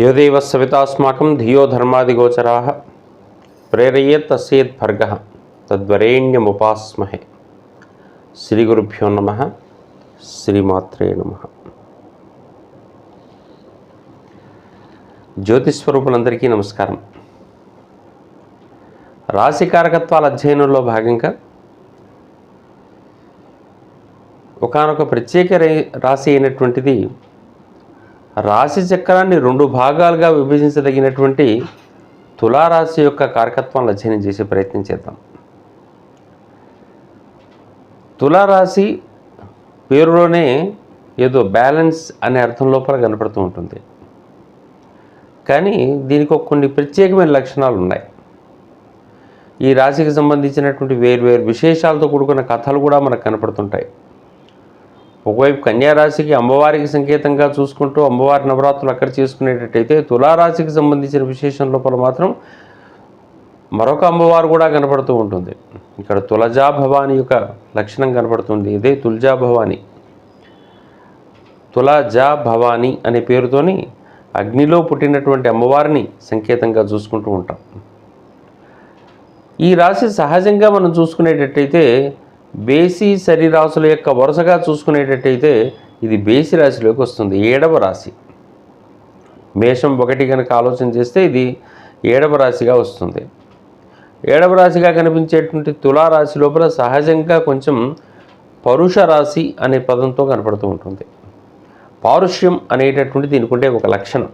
యోదేవ సవితాస్మాకం ధియో ధర్మాదిగోచరా ప్రేరయేత్ తస్యేత్ భర్గ తద్వరేణ్యముపాస్మహే. శ్రీ గురుభ్యో నమ శ్రీమాత్రే నమ. జ్యోతిస్వరూపులందరికీ నమస్కారం. రాశికారకత్వాల అధ్యయనంలో భాగంగా ఒకానొక ప్రత్యేక రాశి అయినటువంటిది రాశి చక్రాన్ని రెండు భాగాలుగా విభజించదగినటువంటి తులారాశి యొక్క కార్యకత్వాన్ని అధ్యయనం చేసే ప్రయత్నం చేద్దాం. తులారాశి పేరులోనే ఏదో బ్యాలెన్స్ అనే అర్థం లోపల కనపడుతూ ఉంటుంది. కానీ దీనికి కొన్ని ప్రత్యేకమైన లక్షణాలు ఉన్నాయి. ఈ రాశికి సంబంధించినటువంటి వేరు వేరు విశేషాలతో కూడుకున్న కథలు కూడా మనకు కనపడుతుంటాయి. ఒకవైపు కన్యారాశికి అమ్మవారికి సంకేతంగా చూసుకుంటూ అమ్మవారి నవరాత్రులు అక్కడ చేసుకునేటట్టయితే తులారాశికి సంబంధించిన విశేషం లోపల మాత్రం మరొక అమ్మవారు కూడా కనపడుతూ ఉంటుంది. ఇక్కడ తులజా భవాని యొక్క లక్షణం కనపడుతుంది. ఇదే తులజా భవాని. తులజా భవాని అనే పేరుతోని అగ్నిలో పుట్టినటువంటి అమ్మవారిని సంకేతంగా చూసుకుంటూ ఉంటాం. ఈ రాశి సహజంగా మనం చూసుకునేటట్టయితే బేసి శరీరాశుల యొక్క వరుసగా చూసుకునేటట్టయితే ఇది బేసి రాశిలోకి వస్తుంది ఏడవ రాశి. మేషం ఒకటి కనుక ఆలోచన చేస్తే ఇది ఏడవ రాశిగా వస్తుంది. ఏడవ రాశిగా కనిపించేటువంటి తులారాశి లోపల సహజంగా కొంచెం పరుష రాశి అనే పదంతో కనపడుతూ ఉంటుంది. పారుష్యం అనేటటువంటి దీనికుంటే ఒక లక్షణం.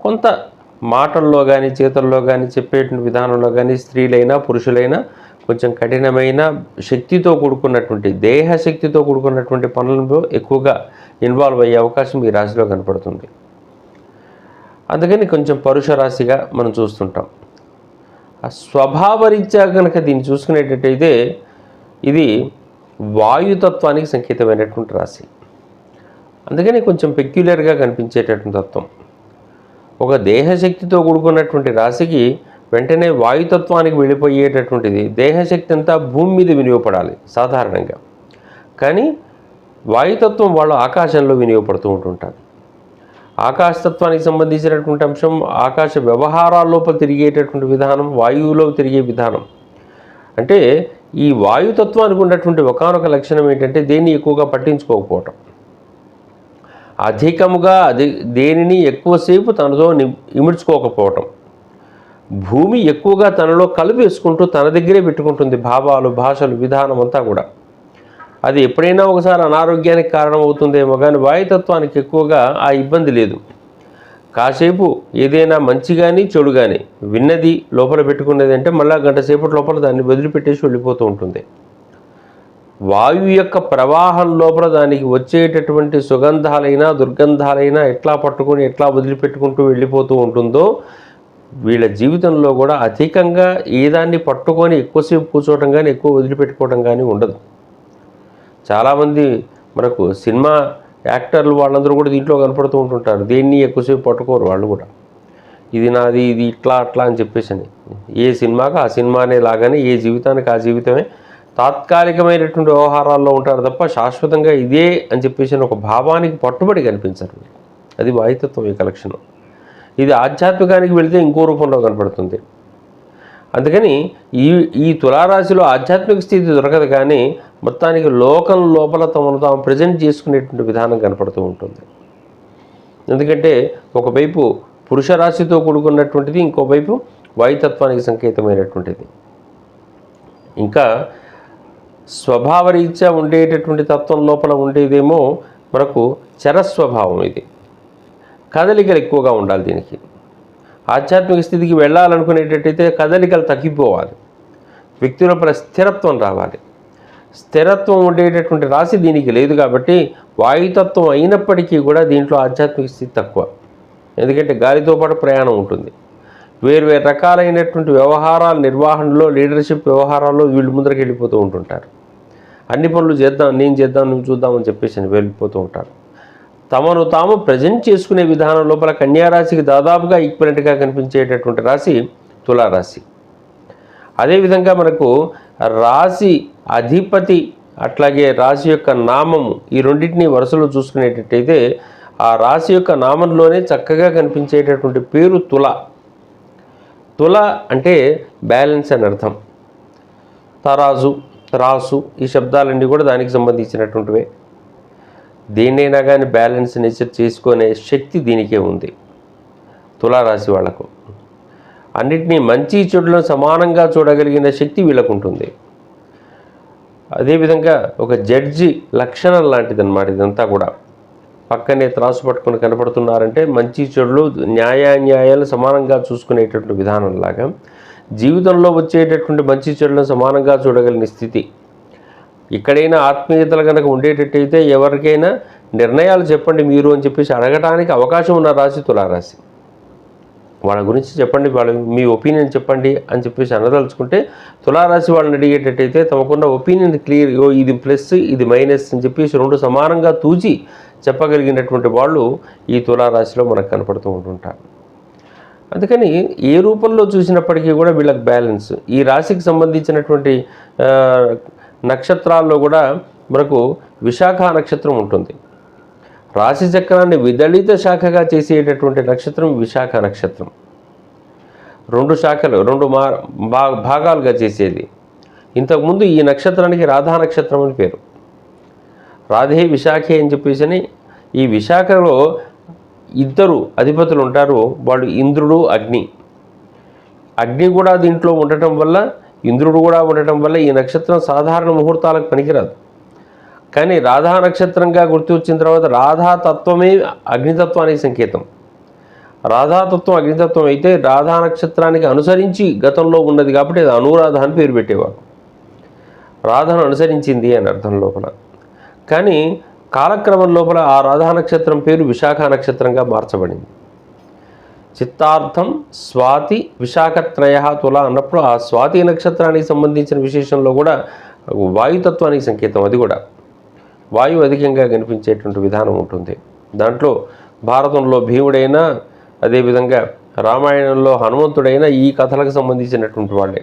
కొంత మాటల్లో కానీ చేతల్లో కానీ చెప్పేటువంటి విధానంలో కానీ స్త్రీలైనా పురుషులైనా కొంచెం కఠినమైన శక్తితో కూడుకున్నటువంటి దేహ శక్తితో కూడుకున్నటువంటి పనులలో ఎక్కువగా ఇన్వాల్వ్ అయ్యే అవకాశం ఈ రాశిలో కనపడుతుంది. అందుకని కొంచెం పరుష రాశిగా మనం చూస్తుంటాం. ఆ స్వభావరీత్యా కనుక దీన్ని చూసుకునేటట్టయితే ఇది వాయుతత్వానికి సంకేతమైనటువంటి రాశి. అందుకని కొంచెం పెక్యులర్గా కనిపించేటటువంటి తత్వం. ఒక దేహశక్తితో కూడుకున్నటువంటి రాశికి వెంటనే వాయుతత్వానికి వెళ్ళిపోయేటటువంటిది దేహశక్తి అంతా భూమి మీద వినియోగపడాలి సాధారణంగా. కానీ వాయుతత్వం వాళ్ళు ఆకాశంలో వినియోగపడుతూ ఉంటుంటారు. ఆకాశతత్వానికి సంబంధించినటువంటి అంశం ఆకాశ వ్యవహారాల లోపల తిరిగేటటువంటి విధానం వాయువులో తిరిగే విధానం. అంటే ఈ వాయుతత్వానికి ఉన్నటువంటి ఒకనొక లక్షణం ఏంటంటే దేన్ని ఎక్కువగా పట్టించుకోకపోవటం. అధికముగా అది దేనిని ఎక్కువసేపు తనతో ఇముడ్చుకోకపోవటం. భూమి ఎక్కువగా తనలో కలిపేసుకుంటూ తన దగ్గరే పెట్టుకుంటుంది భావాలు భాషలు విధానం అంతా కూడా. అది ఎప్పుడైనా ఒకసారి అనారోగ్యానికి కారణమవుతుందేమో కానీ వాయుతత్వానికి ఎక్కువగా ఆ ఇబ్బంది లేదు. కాసేపు ఏదైనా మంచి కానీ చెడు కానీ విన్నది లోపల పెట్టుకున్నది అంటే మళ్ళీ గంట సేపటి లోపల దాన్ని వదిలిపెట్టేసి వెళ్ళిపోతూ ఉంటుంది. వాయువు యొక్క ప్రవాహం లోపల దానికి వచ్చేటటువంటి సుగంధాలైనా దుర్గంధాలైనా ఎట్లా పట్టుకొని ఎట్లా వదిలిపెట్టుకుంటూ వెళ్ళిపోతూ ఉంటుందో వీళ్ళ జీవితంలో కూడా అధికంగా ఏదాన్ని పట్టుకొని ఎక్కువసేపు కూర్చోవటం కానీ ఎక్కువ వదిలిపెట్టుకోవడం కానీ ఉండదు. చాలామంది మనకు సినిమా యాక్టర్లు వాళ్ళందరూ కూడా దీంట్లో కనపడుతూ ఉంటుంటారు. దేన్ని ఎక్కువసేపు పట్టుకోరు వాళ్ళు కూడా. ఇది నాది ఇది ఇట్లా అట్లా అని చెప్పేసి అని ఏ సినిమాకి ఆ సినిమానే లాగానే ఏ జీవితానికి ఆ జీవితమే తాత్కాలికమైనటువంటి వ్యవహారాల్లో ఉంటారు తప్ప శాశ్వతంగా ఇదే అని చెప్పేసి అని ఒక భావానికి పట్టుబడి కనిపించారు. అది వాయితత్వం ఈ లక్షణం ఇది ఆధ్యాత్మికానికి వెళితే ఇంకో రూపంలో కనపడుతుంది. అందుకని ఈ ఈ తులారాశిలో ఆధ్యాత్మిక స్థితి దొరకదు కానీ మొత్తానికి లోకం లోపల తమను తాము ప్రజెంట్ చేసుకునేటువంటి విధానం కనపడుతూ ఉంటుంది. ఎందుకంటే ఒకవైపు పురుష రాశితో కూడుకున్నటువంటిది ఇంకోవైపు వాయుతత్వానికి సంకేతమైనటువంటిది. ఇంకా స్వభావరీత్యా ఉండేటటువంటి తత్వం లోపల ఉండేదేమో మనకు చరస్వభావం ఇది. కదలికలు ఎక్కువగా ఉండాలి దీనికి. ఆధ్యాత్మిక స్థితికి వెళ్ళాలనుకునేటట్టయితే కదలికలు తగ్గిపోవాలి. వ్యక్తుల స్థిరత్వం రావాలి. స్థిరత్వం ఉండేటటువంటి రాశి దీనికి లేదు కాబట్టి వాయుతత్వం అయినప్పటికీ కూడా దీంట్లో ఆధ్యాత్మిక స్థితి తక్కువ. ఎందుకంటే గాలితో పాటు ప్రయాణం ఉంటుంది. వేరు వేరు రకాలైనటువంటి వ్యవహారాల నిర్వహణలో లీడర్షిప్ వ్యవహారాల్లో వీళ్ళు ముందరికి వెళ్ళిపోతూ ఉంటుంటారు. అన్ని పనులు చేద్దాం నేను చేద్దాం నువ్వు చూద్దామని చెప్పేసి అని వెళ్ళిపోతూ ఉంటారు. తమను తాము ప్రజెంట్ చేసుకునే విధానం లోపల కన్యారాశికి దాదాపుగా ఈక్వలెంట్గా కనిపించేటటువంటి రాశి తులారాశి. అదేవిధంగా మనకు రాశి అధిపతి అట్లాగే రాశి యొక్క నామము ఈ రెండింటిని వరుసలో చూసుకునేటట్టయితే ఆ రాశి యొక్క నామంలోనే చక్కగా కనిపించేటటువంటి పేరు తుల. తుల అంటే బ్యాలెన్స్ అని అర్థం. తరాజు త్రాసు ఈ శబ్దాలన్నీ కూడా దానికి సంబంధించినటువంటివే. దేన్నైనా కానీ బ్యాలెన్స్ నేచర్ చేసుకునే శక్తి దీనికే ఉంది. తులారాశి వాళ్ళకు. అన్నిటినీ మంచి చెడులను సమానంగా చూడగలిగిన శక్తి వీళ్ళకు ఉంటుంది అదేవిధంగా ఒక జడ్జి లక్షణం లాంటిది అనమాట ఇదంతా కూడా. పక్కనే త్రాసు పట్టుకుని కనపడుతున్నారంటే మంచి చెడులు న్యాయాన్యాయాలు సమానంగా చూసుకునేటటువంటి విధానంలాగా జీవితంలో వచ్చేటటువంటి మంచి చెడులను సమానంగా చూడగలిగిన స్థితి ఇక్కడైనా ఆత్మీయతలు కనుక ఉండేటట్టయితే ఎవరికైనా నిర్ణయాలు చెప్పండి మీరు అని చెప్పేసి అడగటానికి అవకాశం ఉన్న రాశి తులారాశి. వాళ్ళ గురించి చెప్పండి వాళ్ళ మీ ఒపీనియన్ చెప్పండి అని చెప్పేసి అనదలుచుకుంటే తులారాశి వాళ్ళని అడిగేటట్టయితే తమకున్న ఒపీనియన్ క్లియర్ ఇది ప్లస్ ఇది మైనస్ అని చెప్పేసి రెండు సమానంగా తూచి చెప్పగలిగినటువంటి వాళ్ళు ఈ తులారాశిలో మనకు కనపడుతూ ఉంటుంటారు. అందుకని ఏ రూపంలో చూసినప్పటికీ కూడా వీళ్ళకి బ్యాలెన్స్. ఈ రాశికి సంబంధించినటువంటి నక్షత్రాల్లో కూడా మనకు విశాఖ నక్షత్రం ఉంటుంది. రాశి చక్రాన్ని విదళిత శాఖగా చేసేటటువంటి నక్షత్రం విశాఖ నక్షత్రం. రెండు శాఖలు రెండు మా భా భాగాలుగా చేసేది. ఇంతకుముందు ఈ నక్షత్రానికి రాధా నక్షత్రం అని పేరు. రాధే విశాఖే అని చెప్పేసి అని ఈ విశాఖలో ఇద్దరు అధిపతులు ఉంటారు. వాళ్ళు ఇంద్రుడు అగ్ని. అగ్ని కూడా దీంట్లో ఉండటం వల్ల ఇంద్రుడు కూడా ఉండటం వల్ల ఈ నక్షత్రం సాధారణ ముహూర్తాలకు పనికిరాదు. కానీ రాధా నక్షత్రంగా గుర్తు వచ్చిన తర్వాత రాధా తత్వమే అగ్నితత్వానికి సంకేతం. రాధాతత్వం అగ్నితత్వం అయితే రాధా నక్షత్రానికి అనుసరించి గతంలో ఉన్నది కాబట్టి అది అనురాధ అని పేరు పెట్టేవారు. రాధను అనుసరించింది అని అర్థం లోపల. కానీ కాలక్రమం లోపల ఆ రాధా నక్షత్రం పేరు విశాఖ నక్షత్రంగా మార్చబడింది. చిత్తార్థం స్వాతి విశాఖత్రయ తుల అన్నప్పుడు ఆ స్వాతి నక్షత్రానికి సంబంధించిన విశేషంలో కూడా వాయుతత్వానికి సంకేతం అది కూడా. వాయువు అధికంగా కనిపించేటువంటి విధానం ఉంటుంది. దాంట్లో భారతంలో భీముడైనా అదేవిధంగా రామాయణంలో హనుమంతుడైనా ఈ కథలకు సంబంధించినటువంటి వాళ్ళే.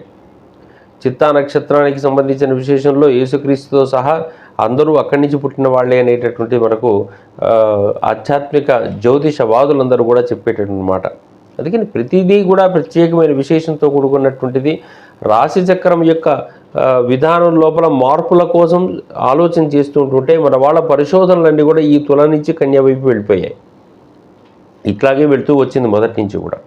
చిత్తా నక్షత్రానికి సంబంధించిన విశేషంలో యేసుక్రీస్తుతో సహా అందరూ అక్కడి నుంచి పుట్టిన వాళ్ళే అనేటటువంటి మనకు ఆధ్యాత్మిక జ్యోతిషవాదులందరూ కూడా చెప్పేటటువంటి మాట అందుకని ప్రతిదీ కూడా ప్రత్యేకమైన విశేషంతో కూడుకున్నటువంటిది రాశి చక్రం యొక్క విధానం లోపల మార్పుల కోసం ఆలోచన చేస్తూ ఉంటుంటే మన వాళ్ళ పరిశోధనలన్నీ కూడా ఈ తుల నుంచి కన్యా వైపు వెళ్ళిపోయాయి. ఇట్లాగే వెళ్తూ వచ్చింది మొదటి నుంచి కూడా.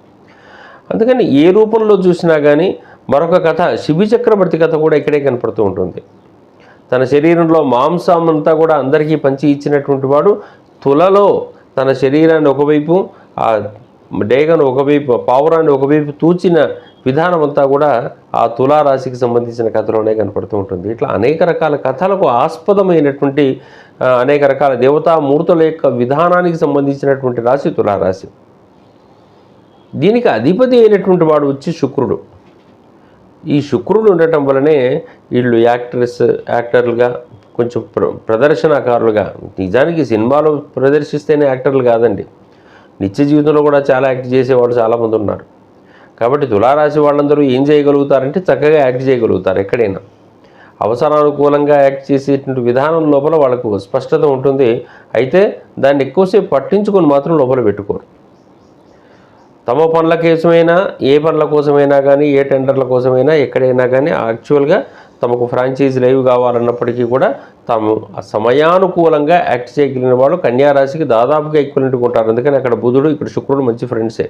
అందుకని ఏ రూపంలో చూసినా కానీ మరొక కథ శిబి చక్రవర్తి కథ కూడా ఇక్కడే కనపడుతూ ఉంటుంది. తన శరీరంలో మాంసం అంతా కూడా అందరికీ పంచి ఇచ్చినటువంటి వాడు తులలో తన శరీరాన్ని ఒకవైపు ఆ డేగను ఒకవైపు పావురాన్ని ఒకవైపు తూచిన విధానం అంతా కూడా ఆ తులారాశికి సంబంధించిన కథలోనే కనపడుతూ ఉంటుంది. ఇట్లా అనేక రకాల కథలకు ఆస్పదమైనటువంటి అనేక రకాల దేవతామూర్తుల యొక్క విధానానికి సంబంధించినటువంటి రాశి తులారాశి. దీనికి అధిపతి అయినటువంటి వాడు వచ్చి శుక్రుడు. ఈ శుక్రుడు ఉండటం వలనే వీళ్ళు యాక్ట్రెస్ యాక్టర్లుగా కొంచెం ప్ర ప్రదర్శనకారులుగా నిజానికి సినిమాలో ప్రదర్శిస్తేనే యాక్టర్లు కాదండి. నిత్య జీవితంలో కూడా చాలా యాక్ట్ చేసేవాళ్ళు చాలామంది ఉన్నారు. కాబట్టి తులారాశి వాళ్ళందరూ ఏం చేయగలుగుతారంటే చక్కగా యాక్ట్ చేయగలుగుతారు ఎక్కడైనా. అవసరానుకూలంగా యాక్ట్ చేసేటువంటి విధానం లోపల వాళ్ళకు స్పష్టత ఉంటుంది. అయితే దాన్ని ఎక్కువసేపు పట్టించుకొని మాత్రం లోపల పెట్టుకోరు. తమ పనుల కోసమైనా ఏ పనుల కోసమైనా కానీ ఏ టెండర్ల కోసమైనా ఎక్కడైనా కానీ యాక్చువల్గా తమకు ఫ్రాంచైజ్ లైవ్ కావాలన్నప్పటికీ కూడా తాము సమయానుకూలంగా యాక్ట్ చేయగలిగిన వాళ్ళు కన్యారాశికి దాదాపుగా ఈక్వలెంట్గా ఉంటారు. అందుకని అక్కడ బుధుడు ఇక్కడ శుక్రుడు మంచి ఫ్రెండ్సే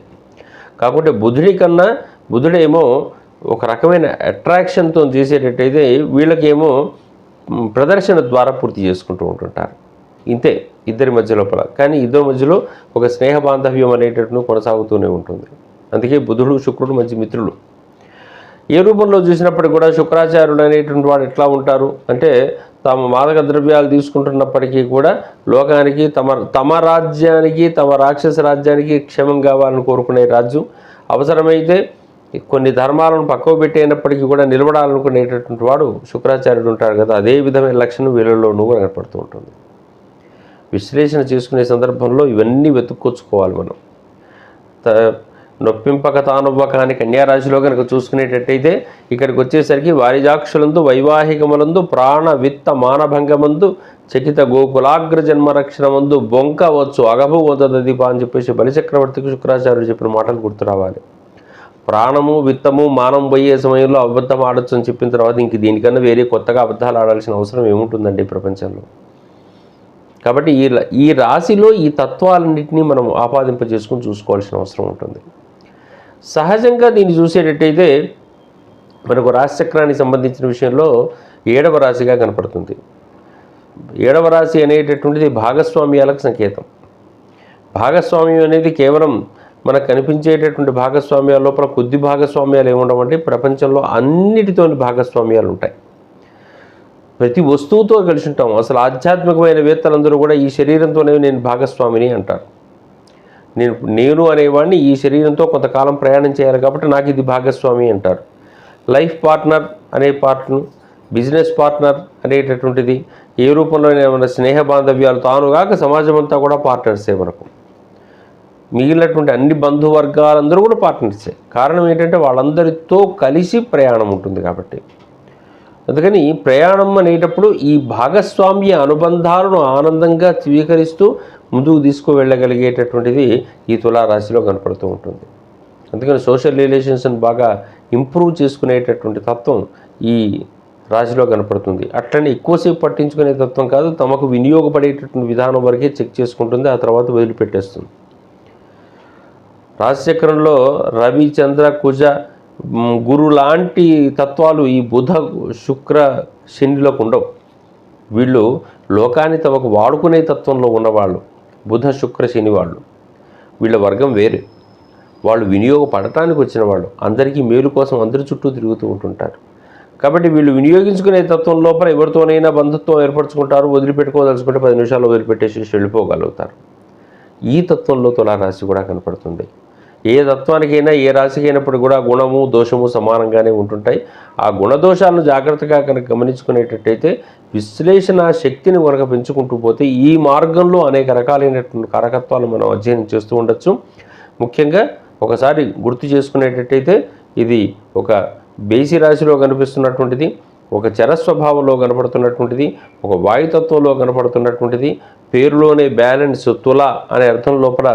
కాకుంటే బుధుడి కన్నా బుధుడేమో ఒక రకమైన అట్రాక్షన్తో చేసేటట్టయితే వీళ్ళకేమో ప్రదర్శన ద్వారా పూర్తి చేసుకుంటూ ఉంటుంటారు. ఇంతే ఇద్దరి మధ్య లోపల. కానీ ఇద్దరి మధ్యలో ఒక స్నేహ బాంధవ్యం అనేటట్టు కొనసాగుతూనే ఉంటుంది. అందుకే బుధుడు శుక్రుడు మంచి మిత్రులు. ఏ రూపంలో చూసినప్పటికీ కూడా శుక్రాచార్యుడు అనేటువంటి వాడు ఎట్లా ఉంటారు? అంటే తాము మాదక ద్రవ్యాలు తీసుకుంటున్నప్పటికీ కూడా లోకానికి తమ తమ రాజ్యానికి తమ రాక్షస రాజ్యానికి క్షేమం కావాలని కోరుకునే రాజ్యం అవసరమైతే కొన్ని ధర్మాలను పక్కకు పెట్టేనప్పటికీ కూడా నిలబడాలనుకునేటటువంటి వాడు శుక్రాచార్యుడు ఉంటాడు కదా. అదే విధమైన లక్షణం వీళ్ళలోనూ కనపడుతూ ఉంటుంది. విశ్లేషణ చేసుకునే సందర్భంలో ఇవన్నీ వెతుక్కొచ్చుకోవాలి మనం. త- నొప్పింపక తానొవ్వక అని కన్యారాశిలో కనుక చూసుకునేటట్టయితే ఇక్కడికి వచ్చేసరికి వారిజాక్షులందు వైవాహికములందు ప్రాణ విత్త మానభంగమందు చకిత గోకులాగ్ర జన్మ రక్షణమందు బొంక వచ్చు అగభు వదదీప అని చెప్పేసి బలిచక్రవర్తికి శుక్రాచార్యుడు చెప్పిన మాటలు గుర్తు రావాలి. ప్రాణము విత్తము మానం పోయే సమయంలో అబద్ధం ఆడొచ్చు అని చెప్పిన తర్వాత ఇంక దీనికన్నా వేరే కొత్తగా అబద్ధాలు ఆడాల్సిన అవసరం ఏముంటుందండి ప్రపంచంలో? కాబట్టి ఈ ఈ రాశిలో ఈ తత్వాలన్నింటినీ మనం ఆపాదింప చేసుకుని చూసుకోవాల్సిన అవసరం ఉంటుంది. సహజంగా దీన్ని చూసేటట్టయితే మనకు రాశిచక్రానికి సంబంధించిన విషయంలో ఏడవ రాశిగా కనపడుతుంది. ఏడవ రాశి అనేటటువంటిది భాగస్వామ్యాలకు సంకేతం. భాగస్వామ్యం అనేది కేవలం మనకు కనిపించేటటువంటి భాగస్వామ్యాల లోపల కొద్ది భాగస్వామ్యాలు ఏముండవంటే ప్రపంచంలో అన్నిటితోని భాగస్వామ్యాలు ఉంటాయి. ప్రతి వస్తువుతో కలిసి ఉంటాం అసలు ఆధ్యాత్మికమైన వేత్తలందరూ కూడా ఈ శరీరంతోనే నేను భాగస్వామిని అంటారు. నేను నేను అనేవాడిని ఈ శరీరంతో కొంతకాలం ప్రయాణం చేయాలి కాబట్టి నాకు ఇది భాగస్వామి అంటారు. లైఫ్ పార్ట్నర్ అనే పార్ట్ను బిజినెస్ పార్ట్నర్ అనేటటువంటిది ఏ రూపంలో ఏమైనా స్నేహ బాంధవ్యాలు తానుగాక సమాజం అంతా కూడా పార్ట్నర్సే మనకు. మిగిలినటువంటి అన్ని బంధువర్గాలందరూ కూడా పార్ట్నర్సే కారణం ఏంటంటే వాళ్ళందరితో కలిసి ప్రయాణం ఉంటుంది కాబట్టి. అందుకని ప్రయాణం అనేటప్పుడు ఈ భాగస్వామ్య అనుబంధాలను ఆనందంగా స్వీకరిస్తూ ముందుకు తీసుకువెళ్ళగలిగేటటువంటిది ఈ తులారాశిలో కనపడుతూ ఉంటుంది. అందుకని సోషల్ రిలేషన్స్ని బాగా ఇంప్రూవ్ చేసుకునేటటువంటి తత్వం ఈ రాశిలో కనపడుతుంది. అట్లనే ఎక్కువసేపు పట్టించుకునే తత్వం కాదు తమకు వినియోగపడేటటువంటి విధానం వరకే చెక్ చేసుకుంటుంది ఆ తర్వాత వదిలిపెట్టేస్తుంది. రాశిచక్రంలో రవి చంద్ర కుజ గురు లాంటి తత్వాలు ఈ బుధ శుక్ర శనిలోకి ఉండవు. వీళ్ళు లోకాన్ని తమకు వాడుకునే తత్వంలో ఉన్నవాళ్ళు. బుధ శుక్ర శని వాళ్ళు. వీళ్ళ వర్గం వేరే. వాళ్ళు వినియోగపడటానికి వచ్చిన వాళ్ళు అందరికీ మేలు కోసం అందరి చుట్టూ తిరుగుతూ ఉంటుంటారు. కాబట్టి వీళ్ళు వినియోగించుకునే తత్వం లోపల ఎవరితోనైనా బంధుత్వం ఏర్పరచుకుంటారు వదిలిపెట్టుకోదలుచుకుంటే పది నిమిషాలు వదిలిపెట్టేసి వెళ్ళిపోగలుగుతారు. ఈ తత్వంలో తులారాశి కూడా కనపడుతుంది ఏ తత్వానికైనా ఏ రాశికి అయినప్పుడు కూడా గుణము దోషము సమానంగానే ఉంటుంటాయి. ఆ గుణదోషాలను జాగ్రత్తగా కనుక గమనించుకునేటట్టయితే విశ్లేషణ శక్తిని కనుక పెంచుకుంటూ పోతే ఈ మార్గంలో అనేక రకాలైనటువంటి కారకత్వాలు మనం అధ్యయనం చేస్తూ ఉండొచ్చు. ముఖ్యంగా ఒకసారి గుర్తు చేసుకునేటట్టయితే ఇది ఒక బేసి రాశిలో కనిపిస్తున్నటువంటిది ఒక చరస్వభావంలో కనపడుతున్నటువంటిది ఒక వాయుతత్వంలో కనపడుతున్నటువంటిది పేరులోనే బ్యాలెన్స్ తుల అనే అర్థం లోపల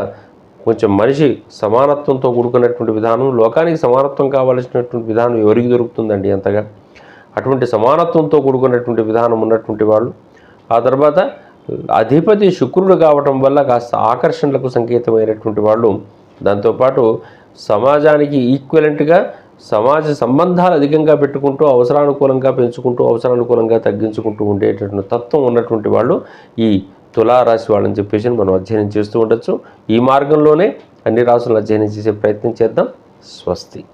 కొంచెం మనిషి సమానత్వంతో కూడుకున్నటువంటి విధానం లోకానికి సమానత్వం కావాల్సినటువంటి విధానం ఎవరికి దొరుకుతుందండి అంతగా? అటువంటి సమానత్వంతో కూడుకున్నటువంటి విధానం ఉన్నటువంటి వాళ్ళు. ఆ తర్వాత అధిపతి శుక్రుడు కావటం వల్ల కాస్త ఆకర్షణలకు సంకేతమైనటువంటి వాళ్ళు. దాంతోపాటు సమాజానికి ఈక్వలెంట్గా సమాజ సంబంధాలు అధికంగా పెట్టుకుంటూ అవసరానుకూలంగా పెంచుకుంటూ అవసరానుకూలంగా తగ్గించుకుంటూ ఉండేటటువంటి తత్వం ఉన్నటువంటి వాళ్ళు ఈ తులారాశి వాళ్ళని చెప్పేసి మనం అధ్యయనం చేస్తూ ఉండొచ్చు. ఈ మార్గంలోనే అన్ని రాసులను అధ్యయనం చేసే ప్రయత్నం చేద్దాం. స్వస్తి.